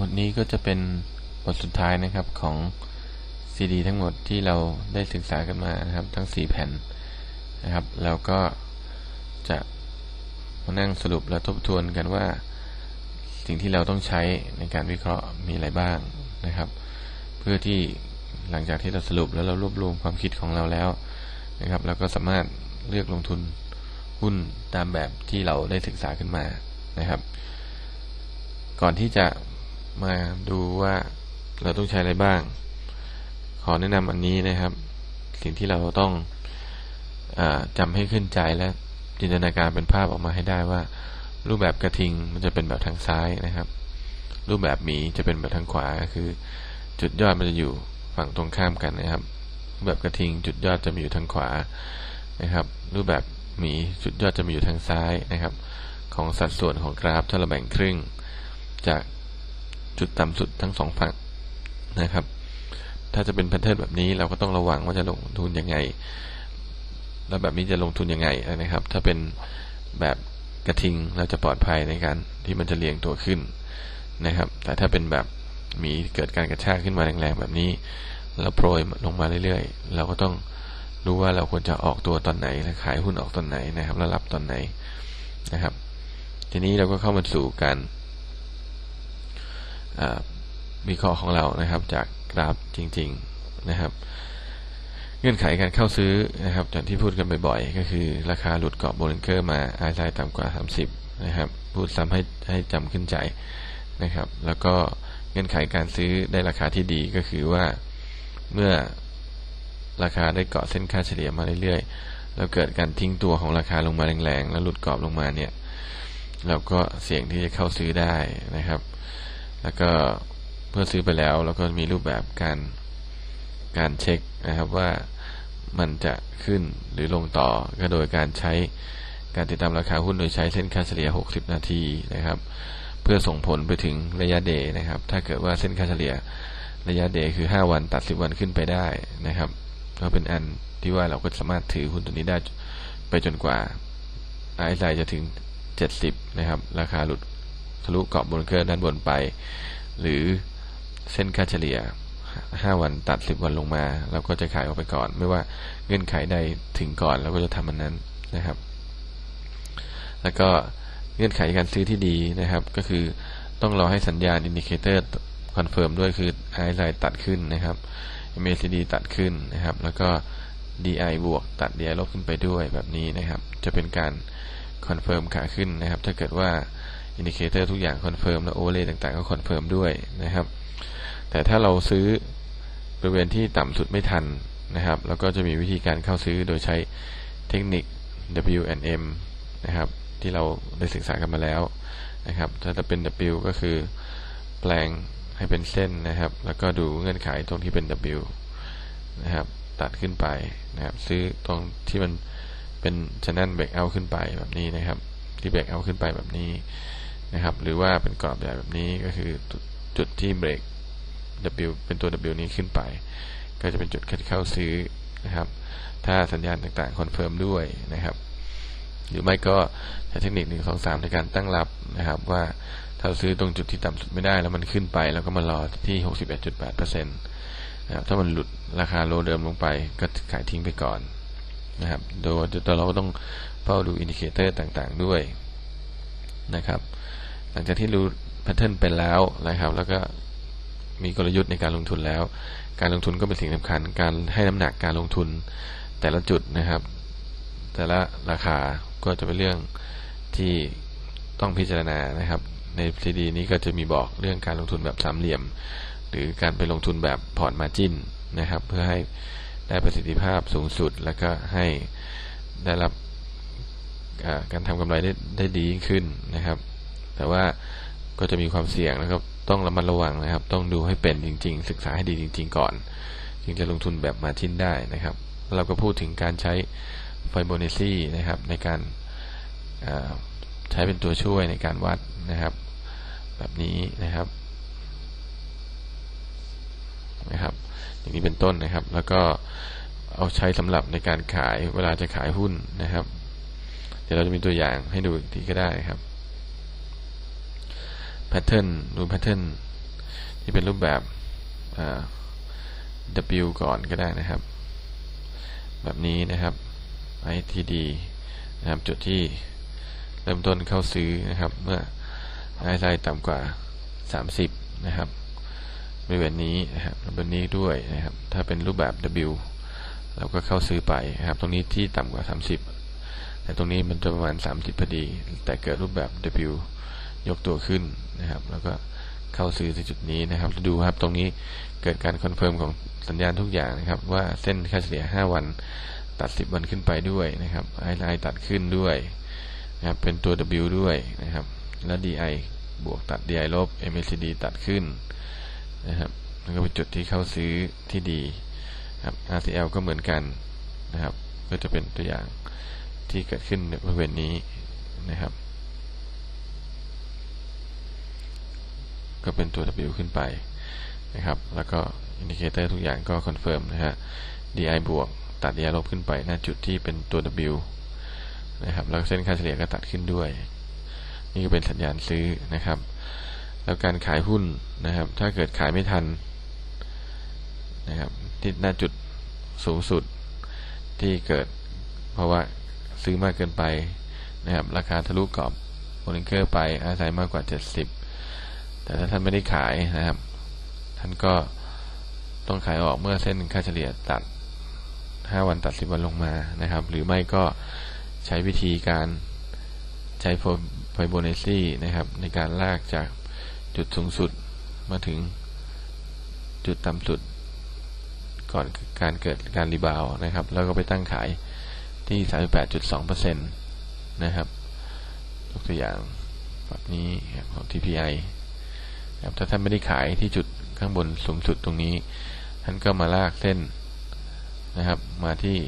บทนี้ก็จะเป็นบทสุดท้ายนะครับของซีดีทั้งหมดที่เราได้ศึกษากันมานะครับ ทั้ง 4 แผ่นนะครับแล้วก็จะมานั่งสรุปและทบทวนกันว่า สิ่งที่เราต้องใช้ในการวิเคราะห์มีอะไรบ้างนะครับ เพื่อที่หลังจากที่เราสรุปแล้วเรารวบรวมความคิดของเราแล้วนะครับเราก็สามารถเลือกลงทุนหุ้นตามแบบที่เราได้ศึกษาขึ้นมานะครับ ก่อนที่จะ มาดูว่าเราต้องใช้อะไรบ้าง ขอแนะนำอันนี้นะครับ สิ่งที่เราต้องอจำให้ขึ้นใจและจินตนาการเป็นภาพออกมาให้ได้ว่า รูปแบบกระทิงมันจะเป็นแบบทางซ้ายนะครับ รูปแบบหมีจะเป็นแบบทางขวาคือ จุดยอดมันจะอยู่ฝั่งตรงข้ามกันนะครับ รูปแบบกระทิงจุดยอดจะมีอยู่ทางขวานะครับ รูปแบบหมีจุดยอดจะมีอยู่ทางซ้ายนะครับ ของสัดส่วนของกราฟถ้าเราแบ่งครึ่ง จาก จุดต่ำสุดทั้งสองฝั่งนะครับ ถ้าจะเป็นแพทเทิร์นแบบนี้เราก็ต้องระวังว่าจะลงทุนยังไง แล้วแบบนี้จะลงทุนยังไงนะครับ ถ้าเป็นแบบกระทิงเราจะปลอดภัยในการที่มันจะเรียงตัวขึ้นนะครับ แต่ถ้าเป็นแบบมีเกิดการกระชากขึ้นมาแรงๆแบบนี้แล้วโปรยลงมาเรื่อยๆ เราก็ต้องรู้ว่าเราควรจะออกตัวตอนไหนและขายหุ้นออกตอนไหนนะครับแล้วรับตอนไหนนะครับ ทีนี้เราก็เข้ามาสู่การ วิเคราะห์ของเรานะครับ จากกราฟจริง ๆนะครับ เงื่อนไขการเข้าซื้อนะครับอย่างที่พูดกันบ่อยๆก็คือ ราคาหลุดเกาะโบลิงเกอร์มาไอไซต่ำกว่า 30 นะครับ พูดซ้ำให้ให้จำขึ้นใจนะครับ แล้วก็เงื่อนไขการซื้อได้ราคาที่ดีก็คือว่าเมื่อราคาได้เกาะเส้นค่าเฉลี่ยมาเรื่อยๆ แล้วเกิดการทิ้งตัวของราคาลงมาแรงๆ แล้วหลุดกรอบลงมาเนี่ย เราก็เสี่ยงที่จะเข้าซื้อได้นะครับ แล้วก็เพื่อซื้อไปแล้วเราก็มีรูปแบบการการเช็คนะครับว่ามันจะขึ้นหรือลงต่อก็โดยการใช้การติดตามราคาหุ้นโดยใช้เส้นค่าเฉลี่ย 60 นาทีนะครับ เพื่อส่งผลไปถึงระยะเดย์นะครับ ถ้าเกิดว่าเส้นค่าเฉลี่ยระยะเดย์คือ 5 วันตัด 10 วันขึ้นไปได้นะครับก็เป็นอันที่ว่าเราก็สามารถถือหุ้นตัวนี้ได้ไปจนกว่าไอซ์ไจะถึง 70 นะครับ ราคาหลุด ทะลุเกาะบนเกอร์ด้านบนไป หรือเส้นค่าเฉลี่ย 5 วันตัด 10 วันลงมา เราก็จะขายออกไปก่อน ไม่ว่าเงื่อนไขใดถึงก่อนเราก็จะทำมันนั้นนะครับ แล้วก็เงื่อนไขการซื้อที่ดีนะครับ ก็คือต้องรอให้สัญญาณอินดิเคเตอร์คอนเฟิร์มด้วยคือไอซ์ตัดขึ้นนะครับ MACD ตัดขึ้นนะครับ แล้วก็ DI บวกตัด DI ลบขึ้นไปด้วยแบบนี้นะครับ จะเป็นการคอนเฟิร์มขาขึ้นนะครับ ถ้าเกิดว่า อินดิเคเตอร์ทุกอย่างคอนเฟิร์มแล้วโอเวอร์เลย์ต่างๆ ก็คอนเฟิร์มด้วยนะครับ แต่ถ้าเราซื้อบริเวณที่ต่ำสุดไม่ทันนะครับ แล้วก็จะมีวิธีการเข้าซื้อโดยใช้เทคนิค W&M นะครับที่เราได้ศึกษากันมาแล้วนะครับ ถ้าจะเป็น W ก็คือแปลงให้เป็นเส้นนะครับ แล้วก็ดูเงื่อนไขตรงที่เป็น W นะครับตัดขึ้นไปนะครับ ซื้อตรงที่มันเป็นชแนลเบรกเอาขึ้นไปแบบนี้นะครับ ที่เบรกเอาขึ้นไปแบบนี้นะครับ หรือว่าเป็นกรอบใหญ่แบบนี้ก็คือจุดที่เบรก W เป็นตัว W นี้ขึ้นไป ก็จะเป็นจุดเข้าซื้อนะครับ ถ้าสัญญาณต่างๆคอนเฟิร์มด้วยนะครับ หรือไม่ก็ใช้เทคนิคหนึ่งสองสามในการตั้งรับนะครับ ว่าถ้าซื้อตรงจุดที่ต่ำสุดไม่ได้แล้วมันขึ้นไป แล้วก็มารอที่61.8%นะครับถ้ามันหลุดราคาโลเดิมลงไปก็ขายทิ้งไปก่อนนะครับ โดยตัวเราก็ต้อง เฝ้าดูอินดิเคเตอร์ต่างๆด้วยนะครับ หลังจากที่รู้แพทเทิร์นเป็นแล้วนะครับ แล้วก็มีกลยุทธ์ในการลงทุนแล้ว การลงทุนก็เป็นสิ่งสำคัญ การให้น้ำหนักการลงทุนแต่ละจุดนะครับ แต่ละราคาก็จะเป็นเรื่องที่ต้องพิจารณานะครับ ในซีดีนี้ก็จะมีบอกเรื่องการลงทุนแบบสามเหลี่ยม หรือการไปลงทุนแบบพอร์ตมาจินนะครับ เพื่อให้ได้ประสิทธิภาพสูงสุด แล้วก็ให้ได้รับ การทำกำไรได้ได้ดียิ่งขึ้นนะครับ แต่ว่าก็จะมีความเสี่ยงนะครับ ต้องระมัดระวังนะครับ ต้องดูให้เป็นจริง ๆ ศึกษาให้ดีจริง ๆ ก่อน จึงจะลงทุนแบบมาจินได้นะครับ เราก็พูดถึงการใช้ไฟโบนัซีนะครับ ในการใช้เป็นตัวช่วยในการวัดนะครับ แบบนี้นะครับนะครับ อย่างนี้เป็นต้นนะครับ แล้วก็เอาใช้สำหรับในการขายเวลาจะขายหุ้นนะครับ เดี๋ยวเราจะมีตัวอย่างให้ดูอีกทีก็ได้ครับแพทเทิร์นดูแพทเทิร์นที่เป็นรูปแบบ W ก่อนก็ได้นะครับ แบบนี้นะครับ ITD นะครับจุดที่เริ่มต้นเข้าซื้อนะครับ เมื่อไอไซต่ำกว่า 30 นะครับบริเวณนี้นะครับบริเวณนี้ด้วยนะครับ ถ้าเป็นรูปแบบ W เราก็เข้าซื้อไปนะครับ ตรงนี้ที่ต่ำกว่า 30 แต่ตรงนี้มันจะประมาณ 30พอดี แต่เกิดรูปแบบ W ยกตัวขึ้นนะครับ แล้วก็เข้าซื้อที่จุดนี้นะครับดูครับตรงนี้เกิดการคอนเฟิร์มของสัญญาณทุกอย่างนะครับ ว่าเส้นค่าเฉลี่ย 5 วันตัด 10 วันขึ้นไปด้วยนะครับไอไลน์ตัดขึ้นด้วยนะครับเป็นตัว W ด้วยนะครับ แล้ว DI บวกตัด DI ลบ MACD ตัดขึ้นนะครับแล้วก็เป็นจุดที่เข้าซื้อที่ดีครับ RCL ก็เหมือนกันนะครับ ก็จะเป็นตัวอย่าง ที่เกิดขึ้นในบริเวณนี้นะครับ ก็เป็นตัว W ขึ้นไปนะครับ แล้วก็อินดิเคเตอร์ทุกอย่างก็คอนเฟิร์มนะฮะ DI บวกตัด DI ลบขึ้นไปหน้าจุดที่เป็นตัว W นะครับแล้วเส้นค่าเฉลี่ยก็ตัดขึ้นด้วย นี่ก็เป็นสัญญาณซื้อนะครับ แล้วการขายหุ้นนะครับ ถ้าเกิดขายไม่ทันนะครับที่หน้าจุดสูงสุดที่เกิดเพราะว่า ซื้อมากเกินไปนะครับ ราคาทะลุกรอบโบลิงเกอร์ไปอาศัยมากกว่า 70 แต่ถ้าท่านไม่ได้ขายนะครับ ท่านก็ต้องขายออกเมื่อเส้นค่าเฉลี่ยตัด 5 วันตัด 10 วันลงมานะครับ หรือไม่ก็ใช้วิธีการใช้ไฟโบนัสซี่นะครับ ในการลากจากจุดสูงสุดมาถึงจุดต่ำสุดก่อนการเกิดการรีบาวนะครับ แล้วก็ไปตั้งขาย ที่ 38.2%นะครับยกตัวอย่างแบบนี้ของ TPI ครับถ้าท่านไม่ได้ขายที่จุดข้างบนสูงสุดตรงนี้ ท่านก็มาลากเส้นนะครับ มาที่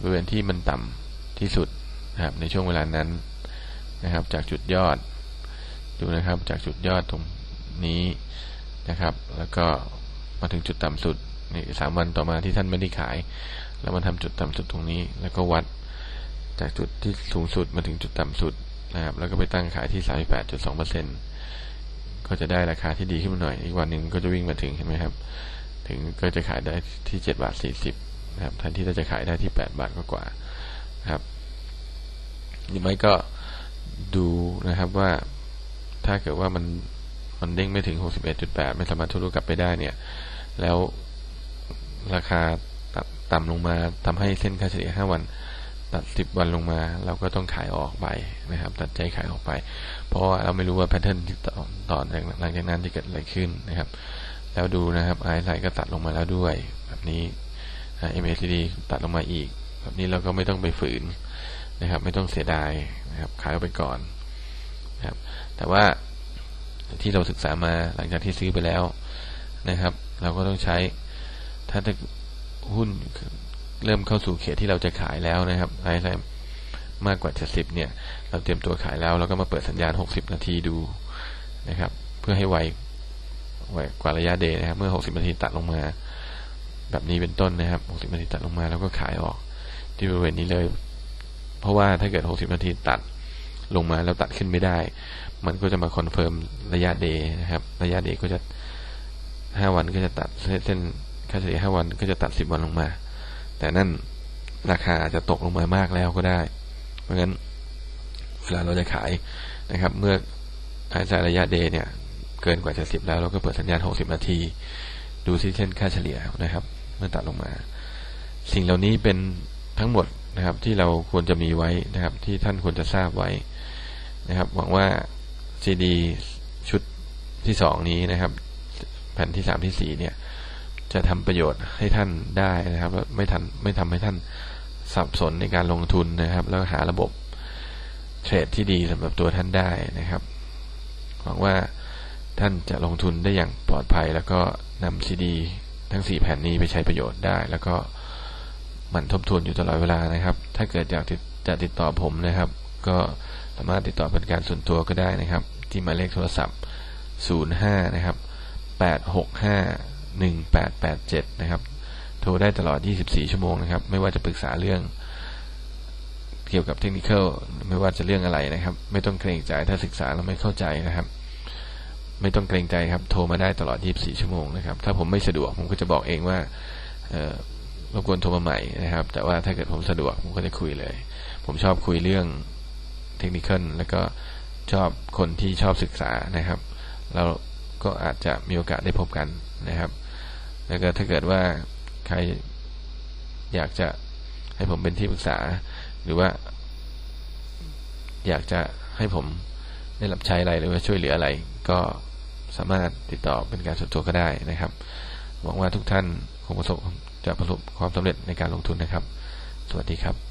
บริเวณที่มันต่ำที่สุดนะครับในช่วงเวลานั้นนะครับ จากจุดยอดดูนะครับจากจุดยอดตรงนี้นะครับ แล้วก็มาถึงจุดต่ำสุด นี่สามวันต่อมาที่ท่านไม่ได้ขาย แล้วมาทำจุดต่ำสุดตรงนี้ แล้วก็วัดจากจุดที่สูงสุดมาถึงจุดต่ำสุดนะครับ แล้วก็ไปตั้งขายที่38.2%ก็จะได้ราคาที่ดีขึ้นมาหน่อย อีกวันหนึ่งก็จะวิ่งมาถึงเห็นไหมครับ ถึงก็จะขายได้ที่7บาท40นะครับแทนที่จะขายได้ที่8บาทกว่านะครับหรือไม่ก็ดูนะครับว่าถ้าเกิดว่ามันมันเด้งไม่ถึง 61.8 ไม่สามารถทะลุกลับไปได้เนี่ย แล้ว ราคาต่ำลงมาทำให้เส้นค่าเฉลี่ย5วัน ตัด 10 วันลงมา เราก็ต้องขายออกไปนะครับ ตัดใจขายออกไป เพราะว่าเราไม่รู้ว่าแพทเทิร์นที่ต่อต่อหลังจากนั้นจะเกิดอะไรขึ้นนะครับ แล้วดูนะครับไอไลก็ตัดลงมาแล้วด้วย แบบนี้ MACD ตัดลงมาอีก แบบนี้เราก็ไม่ต้องไปฝืนนะครับ ไม่ต้องเสียดายนะครับ ขายออกไปก่อนนะครับ แต่ว่าที่เราศึกษามาหลังจากที่ซื้อไปแล้วนะครับ เราก็ต้องใช้ ถ้าหุ้นเริ่มเข้าสู่เขตที่เราจะขายแล้วนะครับไอ้ไรมากกว่า 70 เนี่ย เราเตรียมตัวขายแล้ว เราก็มาเปิดสัญญาณ 60 นาทีดูนะครับ เพื่อให้ไวไวกว่าระยะเดย์นะครับ เมื่อ 60 นาทีตัดลงมา แบบนี้เป็นต้นนะครับ 60 นาทีตัดลงมาแล้วก็ขายออก ที่บริเวณนี้เลย เพราะว่าถ้าเกิด 60 นาทีตัดลงมาแล้วตัดขึ้นไม่ได้ มันก็จะมาคอนเฟิร์มระยะเดย์นะครับ ระยะเดย์ก็จะห้าวันก็จะตัดเส้น ค่าเฉลี่ยห้าวันก็จะตัดสิบวันลงมา แต่นั่นราคาจะตกลงมามากแล้วก็ได้ เพราะงั้นเวลาเราจะขายนะครับ เมื่อขายสายระยะเดย์เนี่ยเกินกว่าจะสิบแล้วเราก็เปิดสัญญาณหกสิบนาที ดูที่เส้นค่าเฉลี่ยนะครับ เมื่อตัดลงมา สิ่งเหล่านี้เป็นทั้งหมดนะครับที่เราควรจะมีไว้นะครับ ที่ท่านควรจะทราบไว้นะครับ หวังว่าซีดีชุดที่สองนี้นะครับ แผ่นที่สามที่สี่เนี่ย จะทำประโยชน์ให้ท่านได้นะครับไม่ทันไม่ทำให้ท่านสับสนในการลงทุนนะครับ แล้วหาระบบเทรดที่ดีสำหรับตัวท่านได้นะครับหวังว่าท่านจะลงทุนได้อย่างปลอดภัย แล้วก็นำซีดี ทั้งสี่แผ่นนี้ไปใช้ประโยชน์ได้ แล้วก็หมั่นทบทวนอยู่ตลอดเวลานะครับ ถ้าเกิดอยากจะติดต่อผมนะครับ ก็สามารถติดต่อเป็นการส่วนตัวก็ได้นะครับ ที่หมายเลขโทรศัพท์ 05 นะครับ 865 1887 นะครับ โทรได้ตลอด 24 ชั่วโมงนะครับ ไม่ว่าจะปรึกษาเรื่องเกี่ยวกับเทคนิคไม่ว่าจะเรื่องอะไรนะครับ ไม่ต้องเกรงใจถ้าศึกษาแล้วไม่เข้าใจนะครับ ไม่ต้องเกรงใจครับ โทรมาได้ตลอด 24 ชั่วโมงนะครับ ถ้าผมไม่สะดวกผมก็จะบอกเองว่าเรบกวนโทรมาใหม่นะครับ แต่ว่าถ้าเกิดผมสะดวกผมก็จะคุยเลย ผมชอบคุยเรื่องเทคนิคแล้วก็ชอบคนที่ชอบศึกษานะครับ เราก็อาจจะมีโอกาสได้พบกันนะครับ แล้วก็ถ้าเกิดว่าใครอยากจะให้ผมเป็นที่ปรึกษา หรือว่า อยากจะให้ผมได้รับใช้อะไรหรือว่าช่วยเหลืออะไร ก็สามารถติดต่อเป็นการส่วนตัวก็ได้นะครับหวังว่าทุกท่านคงประสบจะประสบความสำเร็จในการลงทุนนะครับ สวัสดีครับ